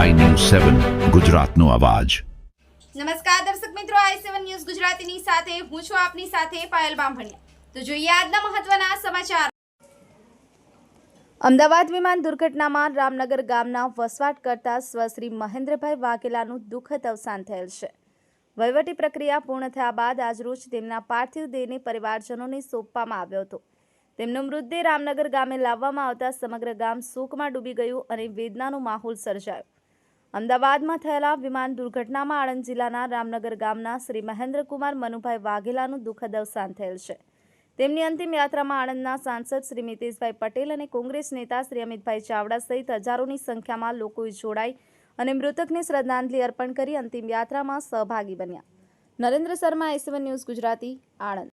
સેવન, ગુજરાતનો અવાજ. નમસ્કાર દર્શક મિત્રો, આઈ સેવન ન્યૂઝ ગુજરાતીની સાથે હું છું આપની સાથે પાયલ બામભણિયા. તો જોઈએ આજના મહત્વના સમાચાર. અમદાવાદ વિમાન દુર્ઘટનામાં રામનગર ગામના વસવાટ કરતા સ્વશ્રી મહેન્દ્રભાઈ વાઘેલાનું દુઃખદ અવસાન થયેલ છે. વહીવટી પ્રક્રિયા પૂર્ણ થયા બાદ આજરોજ તેમના પાર્થિવ દેહને પરિવારજનોને સોંપવામાં આવ્યો હતો. તેમનો મૃતદેહ રામનગર ગામે લાવવામાં આવતા સમગ્ર ગામ શોકમાં ડૂબી ગયું અને વેદનાનો માહોલ સર્જાયો. અમદાવાદમાં થયેલા વિમાન દુર્ઘટનામાં આણંદ જિલ્લાના રામનગર ગામના શ્રી મહેન્દ્રકુમાર મનુભાઈ વાઘેલાનું દુઃખદ અવસાન થયેલ છે. તેમની અંતિમ યાત્રામાં આણંદના સાંસદ શ્રી મિતેશભાઈ પટેલ અને કોંગ્રેસ નેતા શ્રી અમિતભાઈ ચાવડા સહિત હજારોની સંખ્યામાં લોકોએ જોડાઈ અને મૃતકને શ્રદ્ધાંજલિ અર્પણ કરી અંતિમ યાત્રામાં સહભાગી બન્યા. Narendra Sharma S one news Gujarati, Anand.